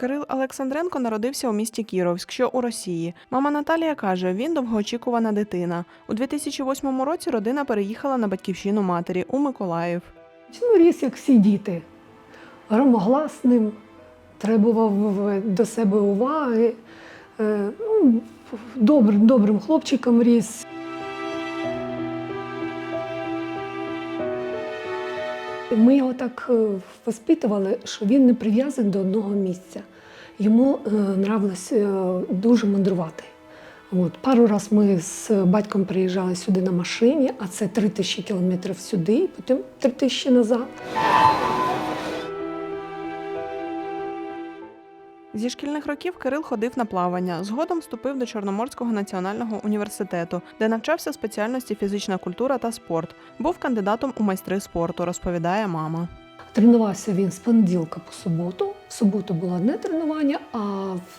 Кирил Олександренко народився у місті Кіровськ, що у Росії. Мама Наталія каже, він довгоочікувана дитина. У 2008 році родина переїхала на батьківщину матері у Миколаїв. Ну, ріс, як всі діти, громогласним, требував до себе уваги. Е, Ну, добрим, добрим хлопчиком ріс. Ми його так е, воспитували, що він не прив'язаний до одного місця. Йому е, нравилось е, дуже мандрувати. От, пару раз ми з батьком приїжджали сюди на машині, а це три тисячі кілометрів сюди, потім три тисячі назад. Зі шкільних років Кирил ходив на плавання. Згодом вступив до Чорноморського національного університету, де навчався спеціальності фізична культура та спорт. Був кандидатом у майстри спорту, розповідає мама. Тренувався він з понеділка по суботу. В суботу було одне тренування, а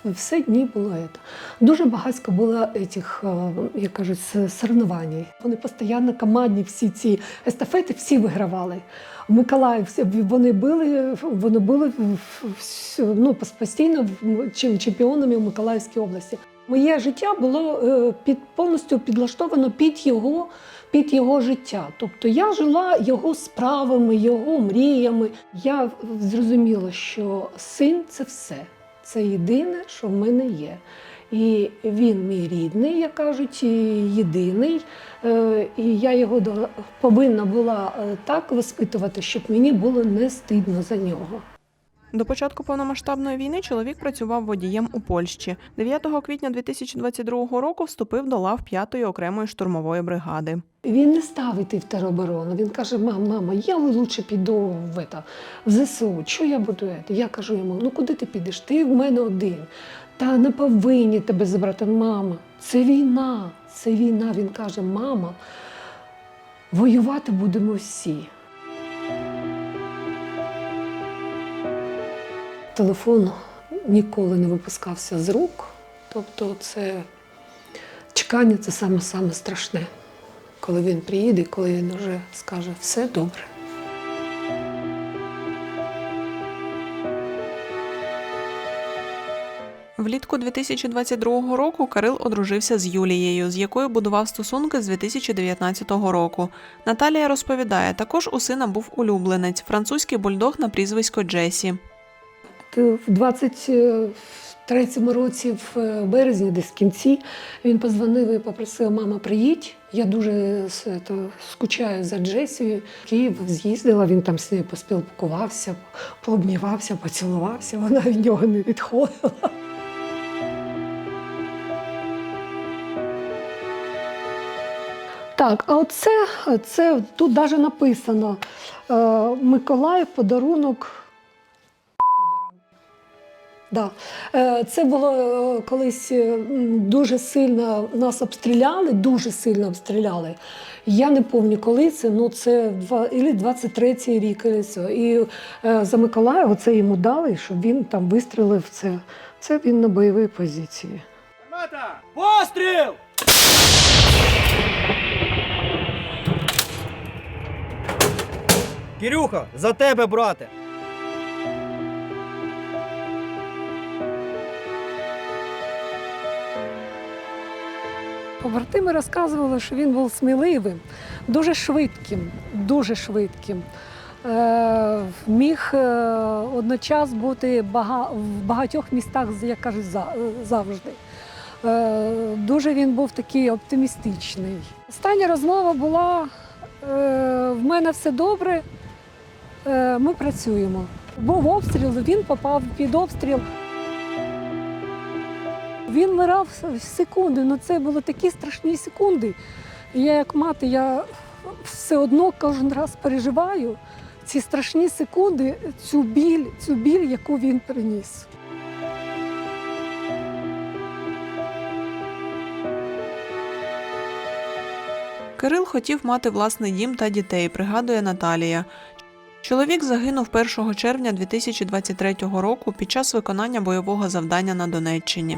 все дні було це. Дуже багатько було цих, е, як кажуть, с- соревнувань. Вони постійно командні всі ці естафети всі вигравали. В Миколаїв вони були, вони були ну, постійно чемпіонами в Миколаївській області. Моє життя було е, під, повністю підлаштовано під його, під його життя. Тобто я жила його справами, його мріями. Я зрозуміла, що син це все. Це єдине, що в мене є. І він мій рідний, як кажуть, єдиний. Е, І я його повинна була е, так воспитувати, щоб мені було не стидно за нього. До початку повномасштабної війни чоловік працював водієм у Польщі. 9 квітня 2022 року вступив до лав 5-ї окремої штурмової бригади. Він не став в тероборону. Він каже: мам, мама, я лучше піду в, это, в ЗСУ. Що я буду? Это? Я кажу йому: ну куди ти підеш? Ти в мене один. Та не повинні тебе забрати. Мама, це війна, це війна. Він каже: мама, воювати будемо всі. Телефон ніколи не випускався з рук. Тобто, це чекання це саме саме страшне коли він приїде, коли він уже скаже все добре. Влітку 2022 року Кирил одружився з Юлією, з якою будував стосунки з 2019 року. Наталія розповідає, також у сина був улюбленець французький бульдог на прізвисько Джесі. В 20 третьому році, в е, березні, десь в кінці, він позвонив і попросив, мама, приїдь. Я дуже то, скучаю за Джесію. Київ з'їздила, він там з нею поспілкувався, пообнівався, поцілувався. Вона від нього не відходила. Так, а оце це тут навіть написано е, Миколаїв подарунок. Да. Е, Це було е, колись е, дуже сильно нас обстріляли, дуже сильно обстріляли. Я не пам'ятаю, коли це, ну це два, ілі 23-й рік. І за Миколаєва це йому дали, щоб він там вистрілив це. Це він на бойовій позиції. Постріл! Кирюха, за тебе, брате! Побратими розказували, що він був сміливим, дуже швидким, дуже швидким. Е, міг е, одночас бути в багатьох містах, як кажуть, е, завжди. Дуже він був такий оптимістичний. Остання розмова була: в мене все добре, ми працюємо. Був обстріл, він попав під обстріл. Він вмирав в секунди, ну це були такі страшні секунди. Я, як мати, я все одно кожен раз переживаю ці страшні секунди, цю біль, цю біль, яку він приніс. Кирил хотів мати власний дім та дітей, пригадує Наталія. Чоловік загинув 1 червня 2023 року під час виконання бойового завдання на Донеччині.